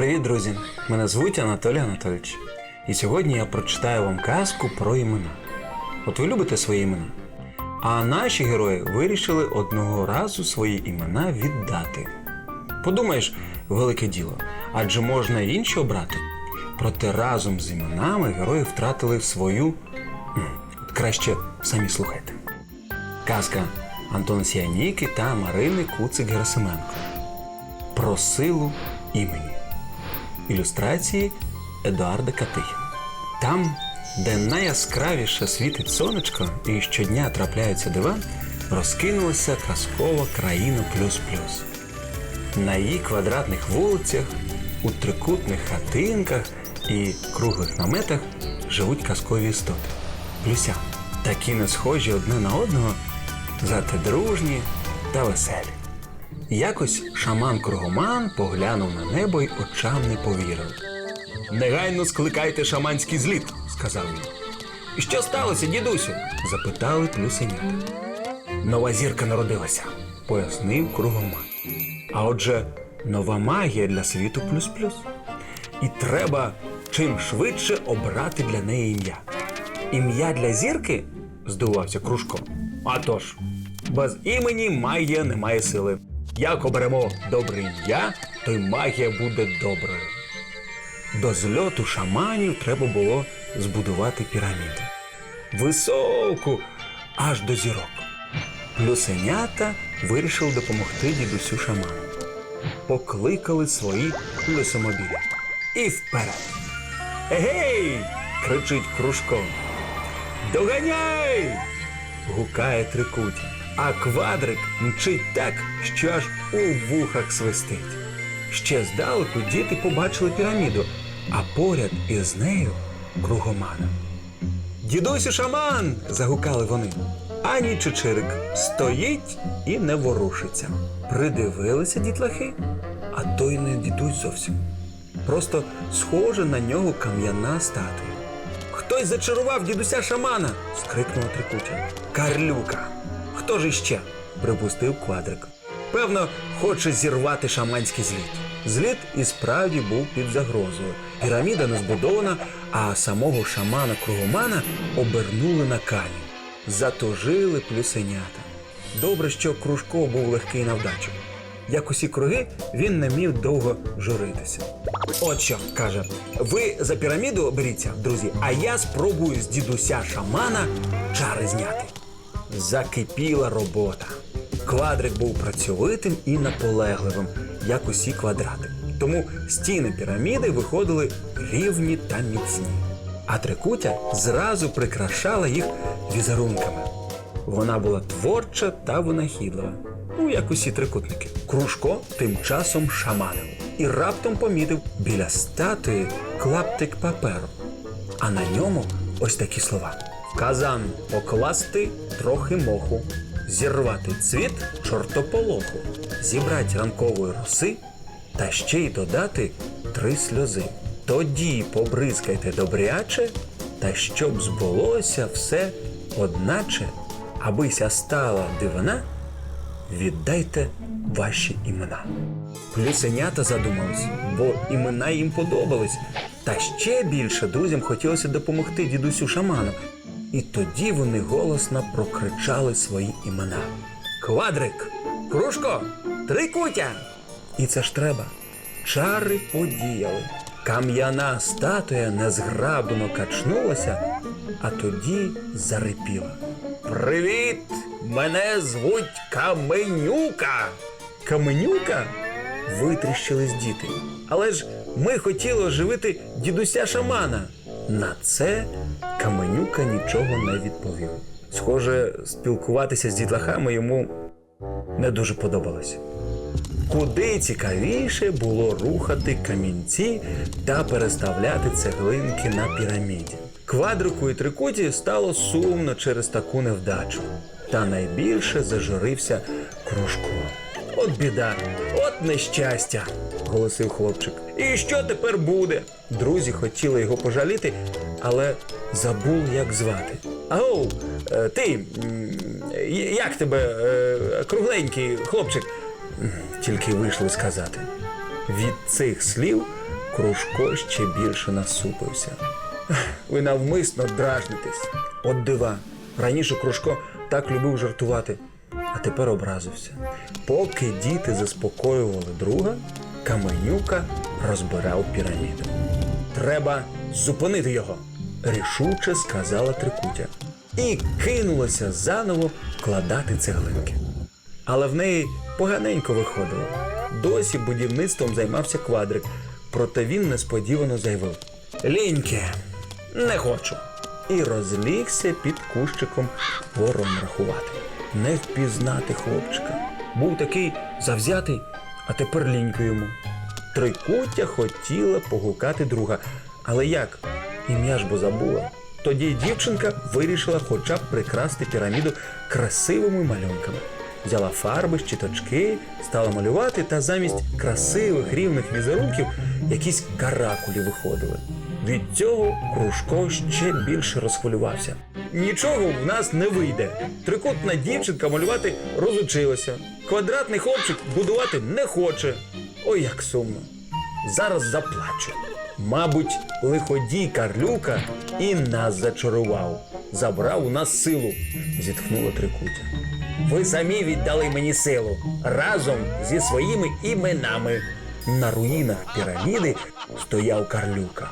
Привіт, друзі! Мене звуть Анатолій Анатолійович. І сьогодні я прочитаю вам казку про імена. От ви любите свої імена. А наші герої вирішили одного разу свої імена віддати. Подумаєш, велике діло, адже можна і інші обрати. Проте разом з іменами герої втратили свою. Краще самі слухайте. Казка Антона Сіаніки та Марини Куцик Герасименко. Про силу імені. Ілюстрації Едуарда Катихіна. Там, де найяскравіше світить сонечко і щодня трапляються дива, розкинулася казкова країна плюс-плюс. На її квадратних вулицях, у трикутних хатинках і круглих наметах живуть казкові істоти. Плюся. Такі не схожі одне на одного, зате дружні та веселі. Якось шаман Кругоман поглянув на небо й очам не повірив. Негайно скликайте шаманський зліт, сказав він. Що сталося, дідусю? запитали плюсенята. Нова зірка народилася, пояснив Кругоман. А отже, нова магія для світу плюс-плюс. І треба чим швидше обрати для неї ім'я. Ім'я для зірки? здивувався Кружко. А тож, без імені магія не має сили. Як оберемо добре ім'я, то й магія буде доброю. До зльоту шаманів треба було збудувати піраміду. Високу, аж до зірок. Плюсенята вирішили допомогти дідусю шаману. Покликали свої плюсомобілі. І вперед. Егей! кричить Кружко. Доганяй! гукає трикутя, а квадрик мчить так, що аж у вухах свистить. Ще здалеку діти побачили піраміду, а поряд із нею кругомана. Дідусю шаман. загукали вони. Ані Чичирик стоїть і не ворушиться. Придивилися дітлахи, а той не дідусь зовсім. Просто схожа на нього кам'яна статуя. Хтось зачарував дідуся шамана. скрикнула трикутя. Карлюка. Хто ж іще? припустив квадрик. Певно, хоче зірвати шаманський зліт. Зліт і справді був під загрозою. Піраміда не збудована, а самого шамана Кругомана обернули на камінь. Затожили плюсенята. Добре, що Кружко був легкий на вдачу. Як усі круги, він не міг довго журитися. От що, каже, ви за піраміду беріться, друзі, а я спробую з дідуся шамана чари зняти. Закипіла робота. Квадрик був працьовитим і наполегливим, як усі квадрати. Тому стіни піраміди виходили рівні та міцні. А трикутя зразу прикрашала їх візерунками. Вона була творча та винахідлива, ну як усі трикутники. Кружко тим часом шаманив і раптом помітив біля статуї клаптик паперу. А на ньому ось такі слова: в казан покласти трохи моху, зірвати цвіт чортополоху, зібрати ранкової роси та ще й додати три сльози. Тоді побризкайте добряче, та щоб збулося все одначе, абися стала дивина, віддайте ваші імена. Плюсенята задумались, бо імена їм подобались. Та ще більше друзям хотілося допомогти дідусю шаману. І тоді вони голосно прокричали свої імена: Квадрик, Кружко, Трикутя. І це ж треба. Чари подіяли. Кам'яна статуя незграбно качнулася, а тоді зарипіла. Привіт! Мене звуть Каменюка. Каменюка? Витріщились діти. Але ж ми хотіли оживити дідуся шамана. На це Каменюка нічого не відповів. Схоже, спілкуватися з дітлахами йому не дуже подобалось. Куди цікавіше було рухати камінці та переставляти цеглинки на піраміді. Квадрику і трикуті стало сумно через таку невдачу. Та найбільше зажурився Кружко. От біда, от нещастя, голосив хлопчик. І що тепер буде? Друзі хотіли його пожаліти, але забули, як звати. Агоу, е, ти, як тебе, е, кругленький хлопчик? Тільки вийшли сказати. Від цих слів Кружко ще більше насупився. Ви навмисно дражнитесь. От дива. Раніше Кружко так любив жартувати, а тепер образився. Поки діти заспокоювали друга, Каменюка розбирав піраміду. Треба зупинити його, рішуче сказала Трикутя. І кинулася заново вкладати цеглинки. Але в неї поганенько виходило. Досі будівництвом займався квадрик, проте він несподівано заявив: Ліньке, не хочу. І розлігся під кущиком ворон рахувати. Не впізнати хлопчика. Був такий завзятий, а тепер лінько йому. Трикуття хотіла погукати друга. Але як? Ім'я ж бо забула. Тоді дівчинка вирішила хоча б прикрасти піраміду красивими малюнками. Взяла фарби, щіточки, стала малювати, та замість красивих рівних візерунків якісь каракулі виходили. Від цього Кружко ще більше розхвилювався. Нічого в нас не вийде. Трикутна дівчинка малювати розучилася. Квадратний хлопчик будувати не хоче. Ой, як сумно. Зараз заплачу. Мабуть, лиходій Карлюка і нас зачарував. Забрав у нас силу, зітхнула Трикутя. Ви самі віддали мені силу разом зі своїми іменами. На руїнах піраміди стояв Карлюка.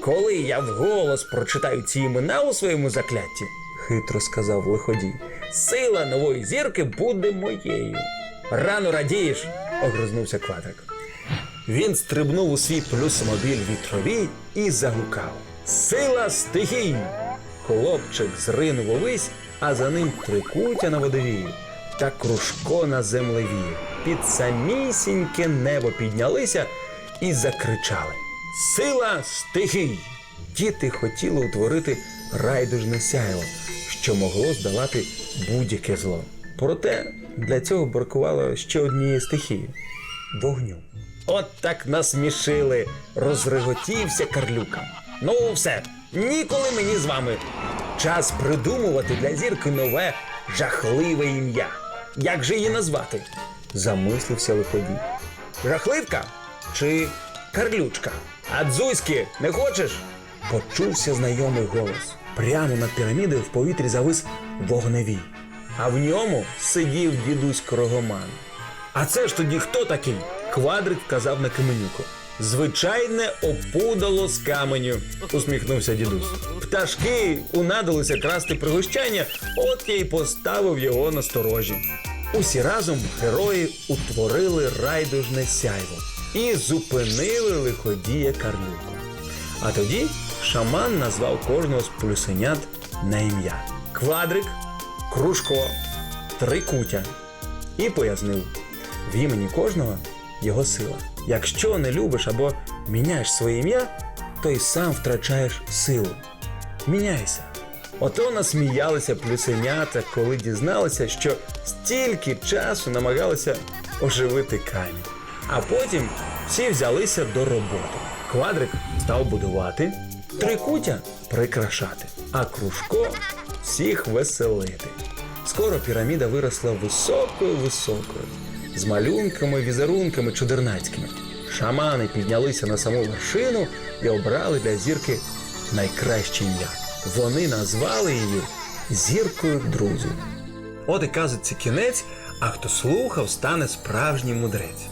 Коли я вголос прочитаю ці імена у своєму закляті, хитро сказав лиходій, сила нової зірки буде моєю. Рано радієш, огризнувся квадрик. Він стрибнув у свій плюсомобіль вітровій і загукав: Сила стихій! Хлопчик зринув увесь, а за ним трикутя на водовії та кружко на землеві. Під самісіньке небо піднялися і закричали: Сила стихій! Діти хотіли утворити райдужне сяйво, що могло здолати будь-яке зло. Проте для цього бракувало ще однієї стихії вогню. От так насмішили, розреготівся Карлюка. Ну, все, ніколи мені з вами. Час придумувати для зірки нове жахливе ім'я. Як же її назвати? Замислився лиходій. Жахливка чи Карлючка? А дзузьки не хочеш? Почувся знайомий голос. Прямо над пірамідою в повітрі завис вогневій. А в ньому сидів дідусь Крогоман. А це ж тоді хто такий? Квадрик вказав на каменюку. Звичайне опудало з каменю, усміхнувся дідусь. Пташки унадилися красти пригощання, от я й поставив його на сторожі. Усі разом герої утворили райдужне сяйво і зупинили лиходія Карлюку. А тоді шаман назвав кожного з плюсенят на ім'я: Квадрик, Кружко, Трикутя. І пояснив: в імені кожного його сила. Якщо не любиш або міняєш своє ім'я, то й сам втрачаєш силу. Міняйся. Ото насміялися плюсенята, коли дізналися, що стільки часу намагалися оживити камінь. А потім всі взялися до роботи. Квадрик став будувати, трикутя прикрашати, а кружко всіх веселити. Скоро піраміда виросла високою високою, з малюнками, візерунками чудернацькими. Шамани піднялися на саму вершину і обрали для зірки найкраще ім'я. Вони назвали її зіркою друзів. От і казиться кінець, а хто слухав, стане справжній мудрець.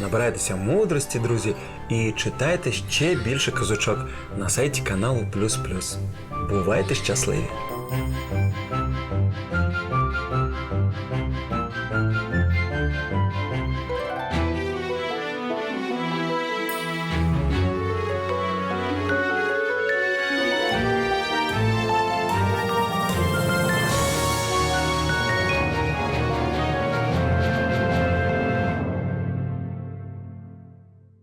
Набирайтеся мудрості, друзі, і читайте ще більше казочок на сайті каналу Плюс Плюс. Бувайте щасливі!